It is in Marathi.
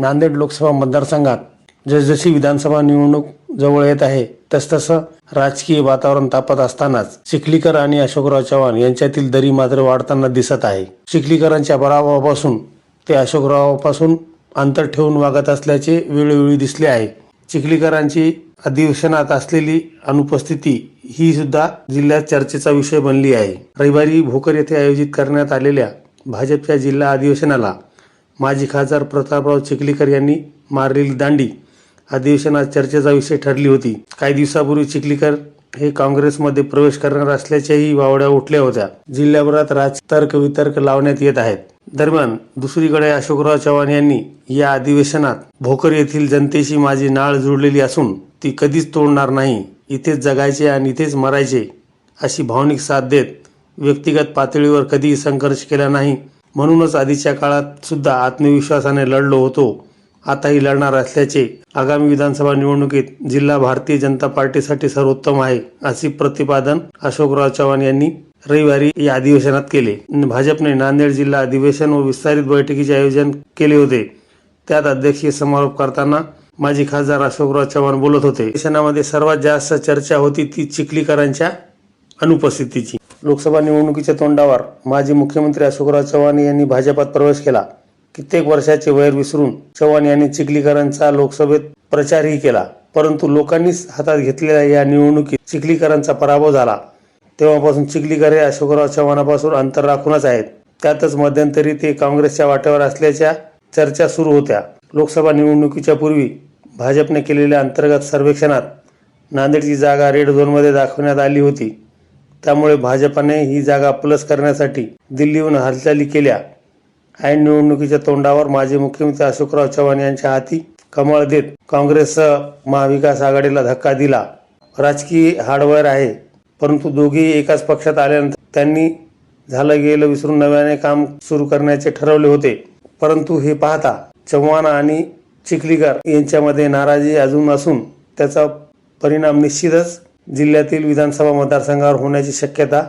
नांदेड लोकसभा मतदारसंघात जसजशी विधानसभा निवडणूक जवळ येत आहे तसतसं राजकीय वातावरण तापत असतानाच चिखलीकर आणि अशोकराव चव्हाण यांच्यातील दरी मात्र वाढताना दिसत आहे. चिखलीकरांच्या पराभवापासून ते अशोकरावापासून अंतर ठेवून वागत असल्याचे वेळोवेळी दिसले आहे. चिखलीकरांची अधिवेशनात असलेली अनुपस्थिती ही सुद्धा जिल्ह्यात चर्चेचा विषय बनली आहे. रविवारी भोकर येथे आयोजित करण्यात आलेल्या भाजपच्या जिल्हा अधिवेशनाला माजी खासदार प्रतापराव चिखलीकर यांनी मारलेली दांडी अधिवेशनात चर्चेचा विषय ठरली होती. काही दिवसापूर्वी चिखलीकर हे काँग्रेसमध्ये प्रवेश करणार असल्याच्याही वावड्या उठल्या होत्या. जिल्ह्याभरात राज तर्क वितर्क लावण्यात येत आहेत. दरम्यान दुसरीकडे अशोकराव चव्हाण यांनी या अधिवेशनात भोकर येथील जनतेशी माझी नाळ जुळलेली असून ती कधीच तोडणार नाही. इथेच जगायचे आणि इथेच मरायचे अशी भावनिक साथ देत व्यक्तिगत पातळीवर कधीही संघर्ष केला नाही. म्हणूनच आधीच्या काळात सुद्धा आत्मविश्वासाने लढलो होतो. आताही लढणार असल्याचे आगामी विधानसभा निवडणुकीत जिल्हा भारतीय जनता पार्टीसाठी सर्वोत्तम आहे असे प्रतिपादन अशोकराव चव्हाण यांनी रविवारी या अधिवेशनात केले. भाजपने नांदेड जिल्हा अधिवेशन व विस्तारित बैठकीचे आयोजन केले होते. त्यात अध्यक्षीय समारोप करताना माजी खासदार अशोकराव चव्हाण बोलत होते. अधिवेशनामध्ये सर्वात जास्त चर्चा होती ती चिखलीकरांच्या अनुपस्थितीची. लोकसभा निवडणुकीच्या तोंडावर माजी मुख्यमंत्री अशोकराव चव्हाण यांनी भाजपात प्रवेश केला. कित्येक वर्षाचे वैर विसरून चव्हाण यांनी चिखलीकरांचा लोकसभेत प्रचारही केला. परंतु लोकांनीच हातात घेतलेल्या या निवडणुकीत चिखलीकरांचा पराभव झाला. तेव्हापासून चिखलीकर हे अशोकराव चव्हाणापासून अंतर राखूनच आहेत. त्यातच मध्यंतरी ते काँग्रेसच्या वाटेवर असल्याच्या चर्चा सुरू होत्या. लोकसभा निवडणुकीच्या पूर्वी भाजपने केलेल्या अंतर्गत सर्वेक्षणात नांदेडची जागा रेड झोनमध्ये दाखवण्यात आली होती. त्यामुळे भाजपाने ही जागा प्लस करण्यासाठी दिल्लीहून हालचाली केल्या. ऐन निवडणुकीच्या तोंडावर माजी मुख्यमंत्री अशोकराव चव्हाण यांच्या हाती कमळ देत काँग्रेससह महाविकास आघाडीला धक्का दिला. राजकीय हार्डवेअर आहे परंतु दोघेही एकाच पक्षात आल्यानंतर त्यांनी झालं गेलं विसरून नव्याने काम सुरू करण्याचे ठरवले होते. परंतु हे पाहता चव्हाण आणि चिखलीकर यांच्यामध्ये नाराजी अजून असून त्याचा परिणाम निश्चितच जिल्ह्यातील विधानसभा मतदारसंघावर होण्याची शक्यता